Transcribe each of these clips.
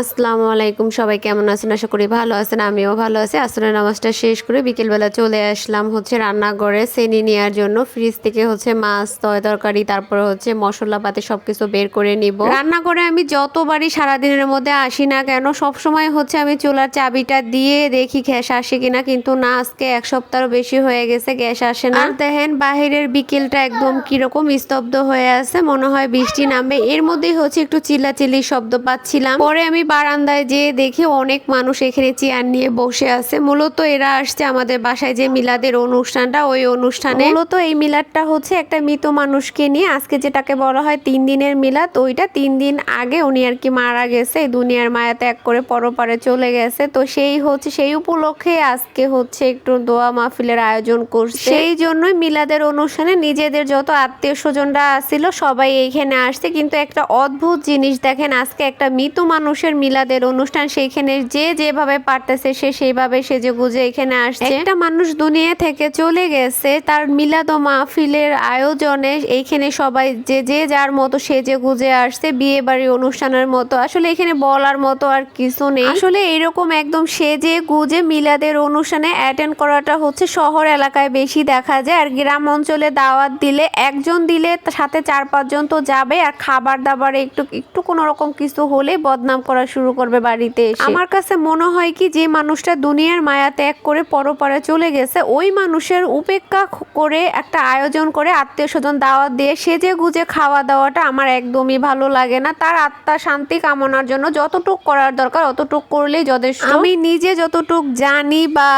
আসসালামু আলাইকুম, সবাই কেমন আছেন? আশা করি ভালো আছেন, আমিও ভালো আছি। আসরের নামাজটা শেষ করে বিকেলবেলা চলে আসলাম হচ্ছে রান্নাঘরে, সেনি নেওয়ার জন্য। ফ্রিজ থেকে হচ্ছে মাছ, তয় তরকারি, তারপরে হচ্ছে মশলাপাতি সব কিছু বের করে নিব। রান্নাঘরে আমি যতবারই সারাদিনের মধ্যে আসি না কেন সব সময় হচ্ছে আমি চুলার চাবিটা দিয়ে দেখি গ্যাস আসে কিনা, কিন্তু না, আজকে এক সপ্তাহ বেশি হয়ে গেছে, গ্যাস আসে না। দেখেন, বাহিরের বিকেলটা একদম কীরকম স্তব্ধ হয়ে আছে, মনে হয় বৃষ্টি নামবে। এর মধ্যেই হচ্ছে একটু চিল্লাচিল্লি শব্দ পাচ্ছিলাম। পরে আমি বারান্দায় যেয়ে দেখি অনেক মানুষ এখানে চেয়ার নিয়ে বসে আছে। মূলত এরা আসছে আমাদের বাসায় যে মিলাদের অনুষ্ঠানটা, ওই অনুষ্ঠানে। মূলত এই মিলাদটা হচ্ছে একটা মৃত মানুষকে নিয়ে। আজকে যেটাকে বলা হয় তিন দিনের মিলাদ, ওইটা তিন দিন আগে উনি আর কি মারা গেছে। দুনিয়ার মায়া ত্যাগ করে পরপারে চলে গেছে। তো সেই হচ্ছে, সেই উপলক্ষে আজকে হচ্ছে একটু দোয়া মাহফিলের আয়োজন করছে। সেই জন্যই মিলাদের অনুষ্ঠানে নিজেদের যত আত্মীয় স্বজনরা আসছিল সবাই এইখানে আসছে। কিন্তু একটা অদ্ভুত জিনিস দেখেন, আজকে একটা মৃত মানুষের মিলাদের অনুষ্ঠান সেইখানে যে যেভাবে পারতেছে সে সেইভাবে সেজে গুজে এখানে আসছে। একটা মানুষ দুনিয়া থেকে চলে গেছে, তার মিলাদ ও মাহফিলের আয়োজনে এইখানে সবাই যে যে যার মতো সেজে গুজে আসছে, বিয়ে বাড়ির অনুষ্ঠানের মতো। আসলে এখানে বলার মতো আর কিছু নেই। আসলে এরকম একদম সেজে গুজে মিলাদের অনুষ্ঠানে অ্যাটেন্ড করাটা হচ্ছে শহর এলাকায় বেশি দেখা যায়। আর গ্রাম অঞ্চলে দাওয়াত দিলে একজন দিলে সাথে চার পাঁচজন তো যাবে আর খাবার দাবারে একটু একটু কোনো রকম কিছু হলে বদনাম করা শুরু করবে বাড়িতে এসে। আমার কাছে মনে হয় কি যে মানুষটা দুনিয়ার মায়া ত্যাগ করে পরপারে চলে গেছে ওই মানুষের উপেক্ষা করে একটা আয়োজন করে আত্মীয় স্বজন দাওয়াত দিয়ে সেজে গুজে খাওয়া দাওয়াটা আমার একদমই ভালো লাগে না। তার আত্মা শান্তি কামনার জন্য যতটুক করার দরকার অতটুক করলেই যথেষ্ট। আমি নিজে যতটুক জানি বা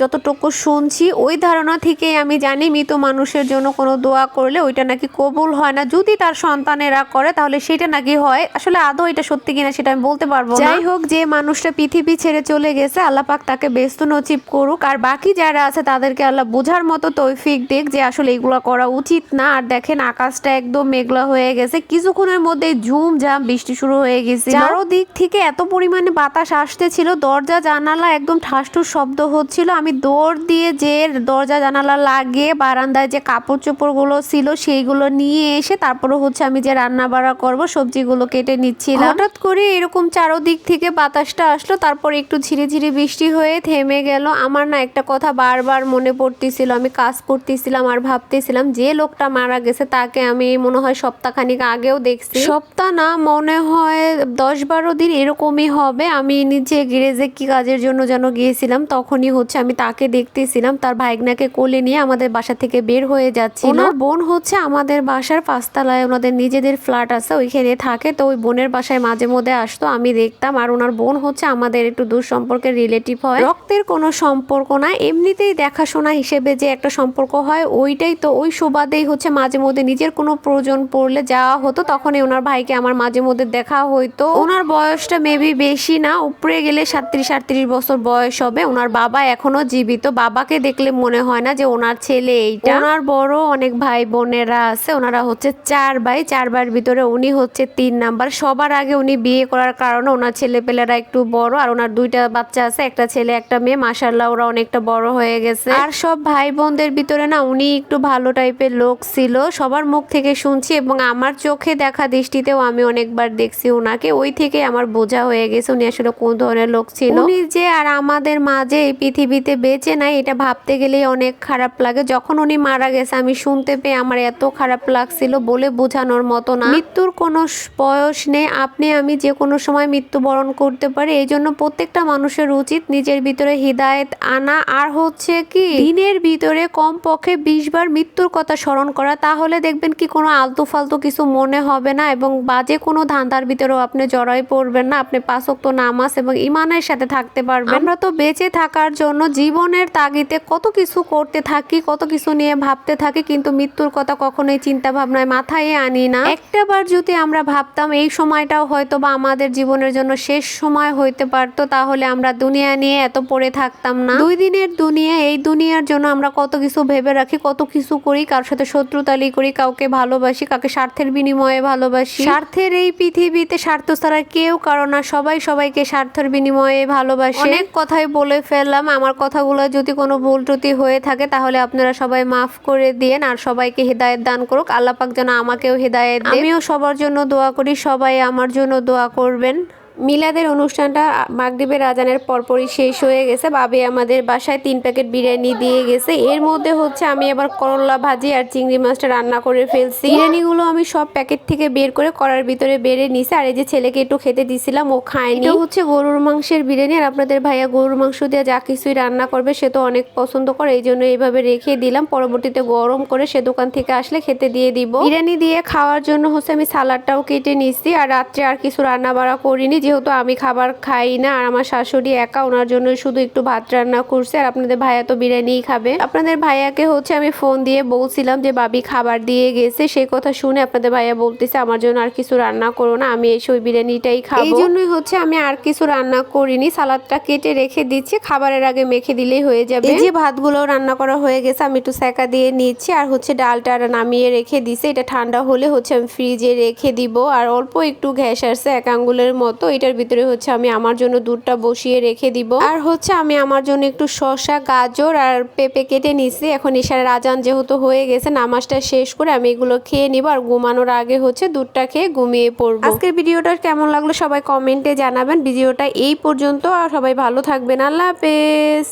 যতটুকু শুনছি ওই ধারণা থেকেই আমি জানি মৃত মানুষের জন্য কোনো দোয়া করলে ওইটা নাকি কবুল হয় না। যদি তার সন্তানেরা করে তাহলে সেটা নাকি হয়। আসলে আদৌ এটা সত্যি কিনা সেটা আমি বলতে পারব না। যাই হোক যে মানুষটা পৃথিবী ছেড়ে চলে গেছে আল্লাহ পাক তাকে ব্যস্ত নচিব করুক। আর বাকি যারা আছে তাদেরকে আল্লাহ বোঝার মতো তৌফিক দিক যে আসলে এগুলো করা উচিত না। আর দেখেন আকাশটা একদম মেঘলা হয়ে গেছে। কিছুক্ষণের মধ্যে ঝুম ঝাম বৃষ্টি শুরু হয়ে গেছে। চারো দিক থেকে এত পরিমাণে বাতাস আসতেছিল দরজা জানালা একদম ঠাসঠুস শব্দ হচ্ছিল। আমি দৌড় দিয়ে যে দরজা জানালা লাগিয়ে বারান্দায় যে কাপড় চোপড়গুলো ছিল সেইগুলো নিয়ে এসে তারপরে হচ্ছে আমি যে রান্না বাড়া করব সবজিগুলো কেটে নিচ্ছিলাম। হঠাৎ করে এরকম চারোদিক থেকে বাতাসটা আসলো তারপর একটু ঝিরে ঝিরে বৃষ্টি হয়ে থেমে গেল। আমার না একটা কথা বারবার মনে পড়তেছিল আমি কাজ করতেছিলাম আর ভাবতেছিলাম যে লোকটা মারা গেছে তাকে আমি মনে হয় সপ্তাহখানিক আগেও দেখছি। সপ্তাহ না মনে হয় দশ বারো দিন এরকমই হবে। আমি নিচে গ্যারেজে কি কাজের জন্য যেন গিয়েছিলাম তখনই হচ্ছে আমি তাকে দেখতেছিলাম তার ভাইগনাকে কোলে নিয়ে আমাদের বাসা থেকে বের হয়ে যাচ্ছে ওনার বোন হচ্ছে আমাদের বাসার পাঁচতলায় ওনাদের নিজেদের ফ্ল্যাট আছে ওইখানে থাকে তো ওই বোনের বাসায় মাঝে মধ্যে আসতো। আমি দেখতাম আর ওনার বোন হচ্ছে আমাদের একটু দূর সম্পর্কের রিলেটিভ হয়। রক্তের কোনো সম্পর্ক না, এমনিতেই দেখাশোনা হিসেবে যে একটা সম্পর্ক হয়, ওইটাই তো ওই সুবাদেই হচ্ছে মাঝে মধ্যে নিজের কোনো প্রয়োজন পড়লে যাওয়া হতো, তখনই ওনার ভাইকে আমার মাঝে মধ্যে দেখা হইতো। ওনার বয়সটা মেবি বেশি না, উপরে গেলে সাতত্রিশ আটত্রিশ বছর বয়স হবে। ওনার বাবা এখনও জীবিত। বাবাকে দেখলে মনে হয় না যে ওনার ছেলে এইটা। ওনার বড় অনেক ভাই বোনেরা আছে, ওনারা হচ্ছে চার ভাই। চার ভাইয়ের ভিতরে উনি হচ্ছে তিন নাম্বার। সবার আগে উনি বিয়ে করার কারণে ওনার ছেলেপেলেরা একটু বড় আর ওনার দুইটা বাচ্চা আছে, একটা ছেলে, একটা মেয়ে। মাসাল্লাহ ওরা অনেকটা বড় হয়ে গেছে। আর সব ভাই বোনদের ভিতরে না উনি একটু ভালো টাইপের লোক ছিল। সবার মুখ থেকে শুনছি এবং আমার চোখে দেখা দৃষ্টিতেও আমি অনেকবার দেখছি ওনাকে ওই থেকে আমার বোঝা হয়ে গেছে উনি আসলে কোন ধরনের লোক ছিল। উনি যে আর আমাদের মাঝে এই পৃথিবীতে বেঁচে নাই, এটা ভাবতে গেলেই অনেক খারাপ লাগে। যখন উনি মারা গেছে, আমি শুনতে পেয়ে আমার এত খারাপ লাগছিল বলে বোঝানোর মতো না। মৃত্যুর কোনো বয়স নেই। আপনি, আমি যে কোনো সময় মৃত্যুবরণ করতে পারি এই জন্য প্রত্যেকটা মানুষের উচিত নিজের ভিতরে হৃদায়ত আনা। আর হচ্ছে কি, দিনের ভিতরে কম পক্ষে বিশ বার মৃত্যুর কথা স্মরণ করা, তাহলে দেখবেন কি কোনো আলতু ফালতু কিছু মনে হবে না এবং বাজে কোনো ধান্দার ভিতরেও আপনি জড়াই পড়বেন না। আপনি পাঁচক্ত নামাজ এবং ইমানের সাথে থাকতে পারবেন। আমরা তো বেঁচে থাকার জন্য জীবনের তাগিদে কত কিছু করতে থাকি, কত কিছু নিয়ে ভাবতে থাকি, কিন্তু মৃত্যুর কথা কখনোই চিন্তা ভাবনায় মাথায় আনি না। একটা বার যদি আমরা ভাবতাম, এই সময়টাও হয়তো বা আমাদের জীবনের জন্য শেষ সময় হইতে পারতো তাহলে আমরা দুনিয়া নিয়ে এত পড়ে থাকতাম না। দুই দিনের দুনিয়া এই দুনিয়ার জন্য আমরা কত কিছু ভেবে রাখি কত কিছু করি কারোর সাথে শত্রুতালি করি কাউকে ভালোবাসি কাউকে স্বার্থের বিনিময়ে ভালোবাসি। স্বার্থের এই পৃথিবীতে স্বার্থ ছাড়া কেউ কারও না সবাই সবাইকে স্বার্থের বিনিময়ে ভালোবাসে। অনেক কথাই বলে ফেললাম আমার কথাগুলো যদি কোনো ভুল ত্রুটি হয়ে থাকে তাহলে আপনারা সবাই মাফ করে দিয়েন আর সবাইকে হৃদায়ত দান করুক। আল্লাহ পাক যেন আমাকেও হৃদায়ত দেয়। আমিও সবার জন্য দোয়া করি সবাই আমার জন্য দোয়া করবেন। মিলাদের অনুষ্ঠানটা মাগরিবের আজানের পরপরই শেষ হয়ে গেছে। বাবি আমাদের বাসায় তিন প্যাকেট বিরিয়ানি দিয়ে গেছে। এর মধ্যে হচ্ছে আমি আবার করলা ভাজি আর চিংড়ি মাছটা রান্না করে ফেলছি। বিরিয়ানিগুলো আমি সব প্যাকেট থেকে বের করে করার ভিতরে বেড়ে নিছি। আর এই যে ছেলেকে একটু খেতে দিছিলাম, ও খায়নি। হচ্ছে গরুর মাংসের বিরিয়ানি। আর আপনাদের ভাইয়া গরুর মাংস দিয়ে যা কিছুই রান্না করবে, সে তো অনেক পছন্দ করে। এই জন্য এইভাবে রেখে দিলাম। পরবর্তীতে গরম করে সে দোকান থেকে আসলে খেতে দিয়ে দিব। বিরিয়ানি দিয়ে খাওয়ার জন্য হচ্ছে আমি সালাডটাও কেটে নিচ্ছি আর রাত্রে আর কিছু রান্না বাড়া করিনি। যেহেতু আমি খাবার খাই না আর আমার শাশুড়ি একা ওনার জন্য শুধু একটু ভাত রান্না করছে আর আপনাদের ভাইয়া তো বিরিয়ানিই খাবে। আপনাদের ভাইয়াকে হচ্ছে আমি ফোন দিয়ে বলছিলাম যে বাবি খাবার দিয়ে গেছে। সেই কথা শুনে আপনাদের ভাইয়া বলতেছে আমার জন্য আর কিছু রান্না করো না আমি এসে ওই বিরিয়ানিটাই খাব। এই জন্যই হচ্ছে আমি আর কিছু রান্না করিনি সালাদটা কেটে রেখে দিচ্ছি খাবারের আগে মেখে দিলেই হয়ে যাবে। এই যে ভাতগুলো রান্না করা হয়ে গেছে আমি একটু সেকা দিয়ে নিচ্ছি আর হচ্ছে ডালটা নামিয়ে রেখে দিছে এটা ঠান্ডা হলে হচ্ছে আমি ফ্রিজে রেখে দিব। আর অল্প একটু ঘ্যাস আসছে এক আঙ্গুলের মতো এটার ভিতরে হচ্ছে আমি আমার জন্য দুধটা বসিয়ে রেখে দিব। আর হচ্ছে আমি আমার জন্য একটু শশা গাজর আর পেঁপে কেটে নিছি। এখন ইশারের রাজান যেহেতু হয়ে গেছে, নামাজটা শেষ করে আমি এগুলো খেয়ে নিব আর ঘুমানোর আগে হচ্ছে দুধটা খেয়ে ঘুমিয়ে পড়ব। আজকের ভিডিওটা কেমন লাগল সবাই কমেন্টে জানাবেন। ভিডিওটা এই পর্যন্ত, আর সবাই ভালো থাকবেন। আল্লাহ হাফেজ।